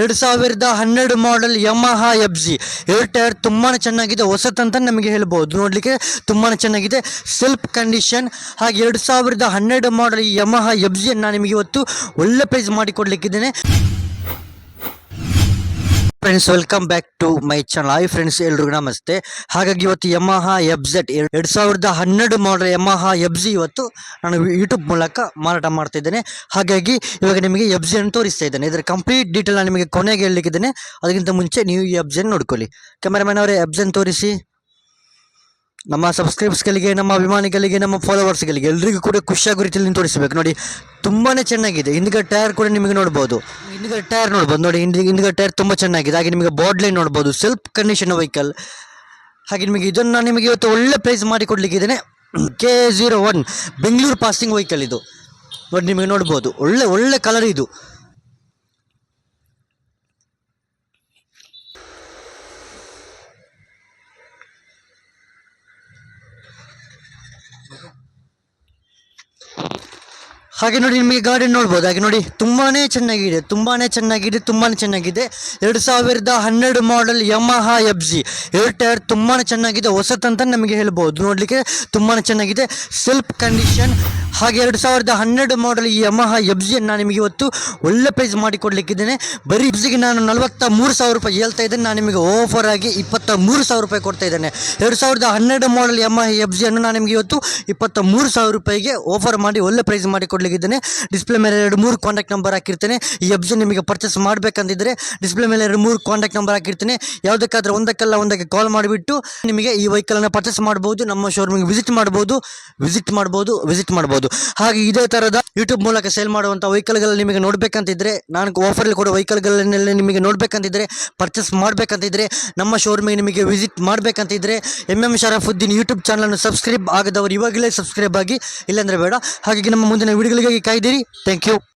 ಎರಡು ಸಾವಿರದ ಹನ್ನೆರಡು model Yamaha F Z air tyre ತುಂಬಾ ಚೆನ್ನಾಗಿದೆ. ಹೊಸತಂತ ನಮಗೆ ಹೇಳ್ಬೋದು. ನೋಡಲಿಕ್ಕೆ ತುಂಬಾ ಚೆನ್ನಾಗಿದೆ. ಸೆಲ್ಫ್ ಕಂಡೀಷನ್ ಹಾಗೆ ಎರಡು ಸಾವಿರದ ಹನ್ನೆರಡು ಮಾಡೆಲ್ ಯಮಹ ಎಫ್ ಜಿಯನ್ನು ನಾನು ನಿಮಗೆ ಇವತ್ತು ಒಳ್ಳೆ price ಮಾಡಿಕೊಡ್ಲಿಕ್ಕಿದ್ದೇನೆ. Friends welcome back to my channel hi friends ಎಲ್ರಿಗೂ ನಮಸ್ತೆ. ಹಾಗಾಗಿ ಇವತ್ತು ಯಮಹ ಜೆಡ್ ಎರಡು ಸಾವಿರದ ಹನ್ನೆರಡು ಮಾಡಲ್ ಯಮಹ ಎಫ್ ಜಿ ಇವತ್ತು ನಾನು ಯೂಟ್ಯೂಬ್ ಮೂಲಕ ಮಾರಾಟ ಮಾಡ್ತಾ ಇದ್ದೇನೆ. ಹಾಗಾಗಿ ಇವಾಗ ನಿಮಗೆ ಅನ್ನು ತೋರಿಸ್ತಾ ಇದ್ದೇನೆ. ಇದರ ಕಂಪ್ಲೀಟ್ ಡೀಟೇಲ್ ನಾನು ನಿಮಗೆ ಕೊನೆಗೆ ಹೇಳಲಿಕ್ಕಿದ್ದೇನೆ ಅದಕ್ಕಿಂತ ಮುಂಚೆ ನೀವು ಈ ಎಫ್ ಜಿಯನ್ನು ನೋಡ್ಕೊಳ್ಳಿ. ಕ್ಯಾಮರಾಮನ್ ಅವರೇ ಎಫ್ ಜನ್ ತೋರಿಸಿ. ನಮ್ಮ ಸಬ್ಸ್ಕ್ರೈಬ್ಸ್ಗಳಿಗೆ ನಮ್ಮ ಅಭಿಮಾನಿಗಳಿಗೆ, ನಮ್ಮ ಫಾಲೋವರ್ಸ್ಗಳಿಗೆ ಎಲ್ರಿಗೂ ಕೂಡ ಖುಷಿಯಾಗೋ ರೀತಿಯಲ್ಲಿ ತೋರಿಸಬೇಕು. ನೋಡಿ ತುಂಬಾ ಚೆನ್ನಾಗಿದೆ. ಹಿಂದ್ಗಡೆ ಟೈರ್ ಕೂಡ ನಿಮಗೆ ನೋಡ್ಬೋದು. ಹಿಂದ್ಗಡೆ ಟೈರ್ ನೋಡ್ಬೋದು. ನೋಡಿ, ಹಿಂದ್, ಹಿಂದ್ಗಡೆ ಟೈರ್ ತುಂಬ ಚೆನ್ನಾಗಿದೆ. ಹಾಗೆ ನಿಮಗೆ ಬಾಡ್ಲೈನ್ ನೋಡ್ಬೋದು. ಸೆಲ್ಫ್ ಕಂಡೀಷನ್ ವೆಹಿಕಲ್ ಹಾಗೆ ನಿಮಗೆ ಇದನ್ನು ನಾನು ನಿಮಗೆ ಇವತ್ತು ಒಳ್ಳೆ ಪ್ರೈಸ್ ಮಾಡಿ ಕೊಡಲಿಕ್ಕಿದ್ದೇನೆ K zero one Bengaluru passing vehicle ಇದು. ನೋಡಿ, ನಿಮಗೆ ನೋಡ್ಬೋದು. ಒಳ್ಳೆ ಒಳ್ಳೆ ಕಲರ್ ಇದು. ಹಾಗೆ ನೋಡಿ ನಿಮಗೆ ಗಾರ್ಡನ್ ನೋಡ್ಬೋದು. ಹಾಗೆ ನೋಡಿ ತುಂಬಾನೇ ಚೆನ್ನಾಗಿದೆ ತುಂಬಾನೇ ಚೆನ್ನಾಗಿದೆ ತುಂಬಾನೇ ಚೆನ್ನಾಗಿದೆ. ಎರಡು ಸಾವಿರದ ಹನ್ನೆರಡು model Yamaha F Z air tyre ತುಂಬಾನೇ ಚೆನ್ನಾಗಿದೆ ಹೊಸತಂತ ನಮಗೆ ಹೇಳ್ಬೋದು. ನೋಡಲಿಕ್ಕೆ ತುಂಬಾನೇ ಚೆನ್ನಾಗಿದೆ. ಸೆಲ್ಫ್ ಕಂಡೀಷನ್ ಹಾಗೆ ಎರಡು ಸಾವಿರದ ಹನ್ನೆರಡು ಮಾಡೆಲ್ ಈ ಯಮಹ ಎಫ್ ಜಿಯನ್ನು ನಾನು ನಿಮಗೆ ಇವತ್ತು ಒಳ್ಳೆ ಪ್ರೈಸ್ ಮಾಡಿ ಕೊಡಲಿಕ್ಕಿದ್ದೇನೆ ಬರೀ ಎಫ್ ಜಿಗೆ ನಾನು ನಲವತ್ತ ಮೂರು ಸಾವಿರ ರೂಪಾಯಿ ಹೇಳ್ತಾ ಇದ್ದೇನೆ. ನಾನು ನಿಮಗೆ ಆಫರ್ ಆಗಿ ಇಪ್ಪತ್ತ ಮೂರು ಸಾವಿರ ರೂಪಾಯಿ ಕೊಡ್ತಾ ಇದ್ದೇನೆ. ಎರಡು ಸಾವಿರದ ಹನ್ನೆರಡು ಮಾಡಲ್ ಯಮಹ ಎಫ್ ಜಿಯನ್ನು ನಾನು ನಿಮಗೆ ಇವತ್ತು ಇಪ್ಪತ್ತ ಮೂರು ಸಾವಿರ ರೂಪಾಯಿಗೆ ಆಫರ್ ಮಾಡಿ ಒಳ್ಳೆ ಪ್ರೈಸ್ ಮಾಡಿ ಕೊಡಲಿಕ್ಕಿದ್ದೇನೆ ಡಿಸ್ಪ್ಲೇ ಮೇಲೆ ಎರಡು ಮೂರು ಕಾಂಟ್ಯಾಕ್ಟ್ ನಂಬರ್ ಹಾಕಿರ್ತೇನೆ. ಈ ಎಫ್ ಜಿ ನಿಮಗೆ ಪರ್ಚೇಸ್ ಮಾಡಬೇಕಂತಿದ್ರೆ ಡಿಸ್ಪ್ಲೇ ಮೇಲೆ ಎರಡು ಮೂರು ಕಾಂಟ್ಯಾಕ್ಟ್ ನಂಬರ್ ಹಾಕಿರ್ತೇನೆ. ಯಾವುದಕ್ಕಾದ್ರೂ ಒಂದಕ್ಕೆಲ್ಲ ಒಂದಕ್ಕೆ ಕಾಲ್ ಮಾಡಿಬಿಟ್ಟು ನಿಮಗೆ ಈ ವೆಹಿಕಲನ್ನು ಪರ್ಚೇಸ್ ಮಾಡ್ಬೋದು. ನಮ್ಮ ಶೋರೂಮಿಗೆ ವಿಸಿಟ್ ಮಾಡ್ಬೋದು. ವಿಸಿಟ್ ಮಾಡ್ಬೋದು ವಿಸಿಟ್ ಮಾಡ್ಬೋದು. ಹಾಗೆ ಇದೇ ಥರದ ಯೂಟ್ಯೂಬ್ ಮೂಲಕ ಸೇಲ್ ಮಾಡುವಂಥ ವೆಹಿಕಲ್ಗಳು ನಿಮಗೆ ನೋಡಬೇಕಂತಿದ್ರೆ, ನಾನು ಆಫರಲ್ಲಿ ಕೊಡೋ ವೆಹಿಕಲ್ಗಳನ್ನೆಲ್ಲ ನಿಮಗೆ ನೋಡಬೇಕಂತಿದ್ರೆ ಪರ್ಚೇಸ್ ಮಾಡಬೇಕಂತಿದ್ರೆ, ನಮ್ಮ ಶೋರೂಮಿಗೆ ನಿಮಗೆ ವಿಸಿಟ್ ಮಾಡಬೇಕಂತಿದ್ರೆ ಎಂ ಎಂ ಶರಫುದ್ದೀನ್ ಯೂಟ್ಯೂಬ್ ಚಾನಲನ್ನು ಸಬ್ಸ್ಕ್ರೈಬ್ ಆಗದವರು ಇವಾಗಲೇ ಸಬ್ಸ್ಕ್ರೈಬ್ ಆಗಿ, ಇಲ್ಲಾಂದರೆ ಬೇಡ. ಹಾಗಾಗಿ ನಮ್ಮ ಮುಂದಿನ ವಿಡಿಯೋಗಳಿಗಾಗಿ ಕಾಯ್ದಿರಿ. Thank you